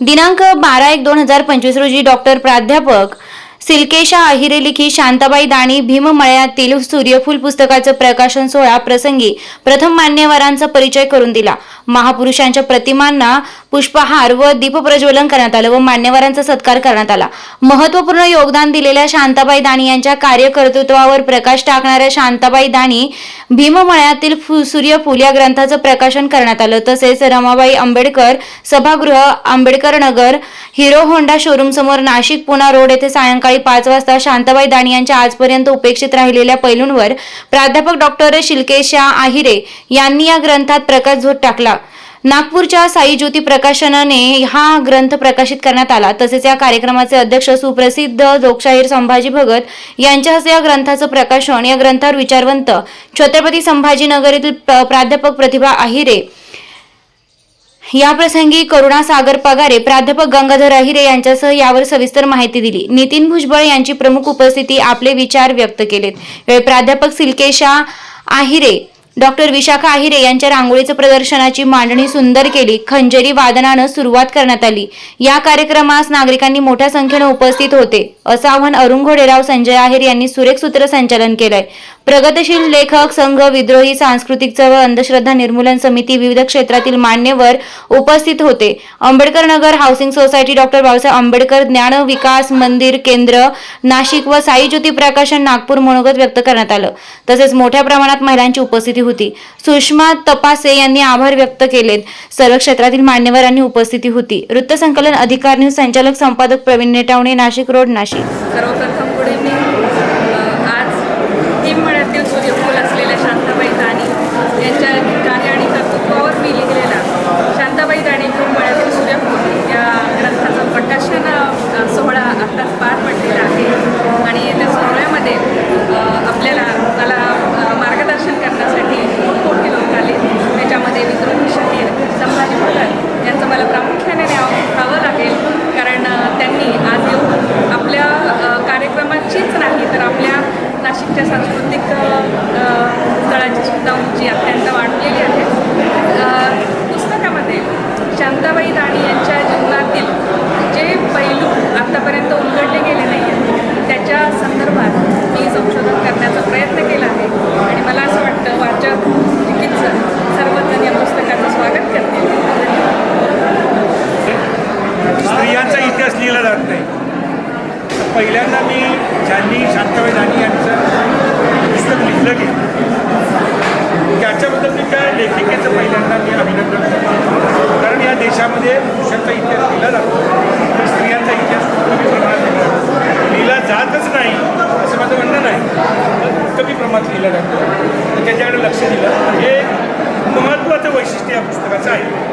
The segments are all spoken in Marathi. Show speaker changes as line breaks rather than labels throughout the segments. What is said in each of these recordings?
दिनांक बारा एक दोन हजार पंचवीस रोजी डॉक्टर प्राध्यापक सिल्केशा अहिरे लिखी शांताबाई दाणी भीममळ्यातील सूर्यफूल पुस्तकाचं प्रकाशन सोहळा प्रसंगी प्रथम मान्यवरांचा परिचय करून दिला. महापुरुषांच्या प्रतिमांना पुष्पहार व दीपप्रज्वलन करण्यात आलं व मान्यवरांचा सत्कार करण्यात आला. महत्त्वपूर्ण योगदान दिलेल्या शांताबाई दाणी यांच्या कार्यकर्तृत्वावर प्रकाश टाकणाऱ्या शांताबाई दाणी भीममळ्यातील फु- सूर्यफूल या ग्रंथाचं प्रकाशन करण्यात आलं. तसेच रमाबाई आंबेडकर सभागृह Ambedkar Nagar Hero Honda showroom समोर नाशिक पुणा रोड येथे सायंकाळी पाच वाजता शांताबाई दाणी यांच्या आजपर्यंत उपेक्षित राहिलेल्या पैलूंवर प्राध्यापक डॉक्टर शिल्केशा आहिरे यांनी या ग्रंथात प्रकाशझोत टाकला. नागपूरच्या साई ज्योती प्रकाशनाने हा ग्रंथ प्रकाशित करण्यात आला. तसेच या कार्यक्रमाचे अध्यक्ष सुप्रसिद्ध लोकशाहीर संभाजी भगत यांच्या हस्ते या ग्रंथाचं प्रकाशन या ग्रंथावर विचारवंत छत्रपती संभाजीनगर येथील प्राध्यापक प्रतिभा आहिरे या प्रसंगी करुणा सागर पगारे प्राध्यापक गंगाधर अहिरे यांच्यासह यावर सविस्तर माहिती दिली. नितीन भुजबळ यांची प्रमुख उपस्थिती आपले विचार व्यक्त केलेत. प्राध्यापक सिल्केशा आहिरे डॉक्टर विशाखा आहिरे यांच्या रांगोळीचं प्रदर्शनाची मांडणी सुंदर केली. खंजरी वादनानं सुरुवात करण्यात आली. या कार्यक्रमास नागरिकांनी मोठ्या संख्येनं उपस्थित होते. असं आव्हान अरुण घोडेराव संजय आहिर यांनी सुरेख सूत्रसंचालन केलंय. प्रगतशील लेखक संघ विद्रोही सांस्कृतिक चळवळ अंधश्रद्धा निर्मूलन समिती विविध क्षेत्रातील मान्यवर उपस्थित होते. Ambedkar Nagar housing society doctor Babasaheb Ambedkar Gyan Vikas Mandir केंद्र नाशिक व साई ज्योती प्रकाशन नागपूर मनोगत व्यक्त करण्यात आलं. तसेच मोठ्या प्रमाणात महिलांची उपस्थिती होती. सुषमा तपासे यांनी आभार व्यक्त केलेत. सर्व क्षेत्रातील मान्यवरांनी उपस्थिती होती. वृत्तसंकलन अधिकार न्यूज संचालक संपादक प्रवीण नेटावणे नाशिक रोड नाशिक
सर्वप्रथम पुढे मी अ, आज भीममळ्यातील सूर्यफूल असलेल्या शांताबाई दाणी यांच्या कार्य आणि कर्तृत्वावर मी लिहिलेला शांताबाई दाणी भीममळ्यातील सूर्यफूल या ग्रंथाचं प्रकाशन अ, सोहळा आत्ताच पार पडलेला आहे आणि त्या सोहळ्यामध्ये अ, आपल्याला मला अ, मार्गदर्शन करण्यासाठी खूप मोठे लोक आले त्याच्यामध्ये विद्रोही शहीर संभाजी भगत यांचं मला प्रामुख्याने नाव घ्यावं लागेल कारण अ, त्यांनी आज येऊन आपल्या अ, कार्यक्रमाचीच नाही तर आपल्या आमच्या सांस्कृतिक स्थळाची सुद्धा उंची अत्यंत वाढवलेली आहे पुस्तकामध्ये शांताबाई दाणी यांच्या जीवनातील जे पैलू आत्तापर्यंत उलगडले गेले नाही आहेत त्याच्या संदर्भात मी संशोधन करण्याचा प्रयत्न केला आहे आणि मला असं वाटतं वाचक चिकित्सक सर्वजण या पुस्तकाचं स्वागत करतील.
स्त्रियांचा इतिहास लिहिला जात नाही. पहिल्यांदा मी ज्यांनी शांताबाई राणी यांचं पुस्तक लिहिलं गेलं त्याच्याबद्दल मी त्या लेखिकेचं पहिल्यांदा मी अभिनंदन करतो. कारण या देशामध्ये पुरुषांचा इतिहास लिहिला जातो तर स्त्रियांचा इतिहास खूप कमी प्रमाणात लिहिला जातो. लिहिला जातच नाही असं माझं म्हणणं नाही कमी प्रमाणात लिहिला जातो. तर त्याच्याकडे लक्ष दिलं. हे महत्त्वाचं वैशिष्ट्य या पुस्तकाचं आहे.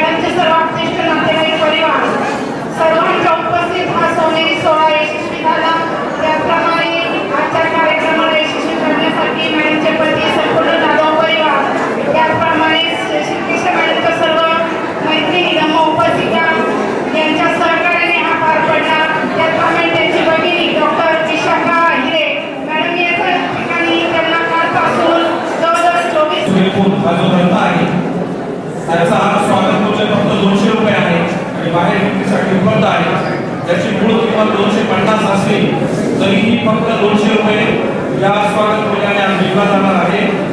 मॅडमचे सर्वात ज्येष्ठ नातेवाईक परिवार सर्व फक्त दोनशे रुपये या स्वागत मुलाने आज दिला जाणार आहे.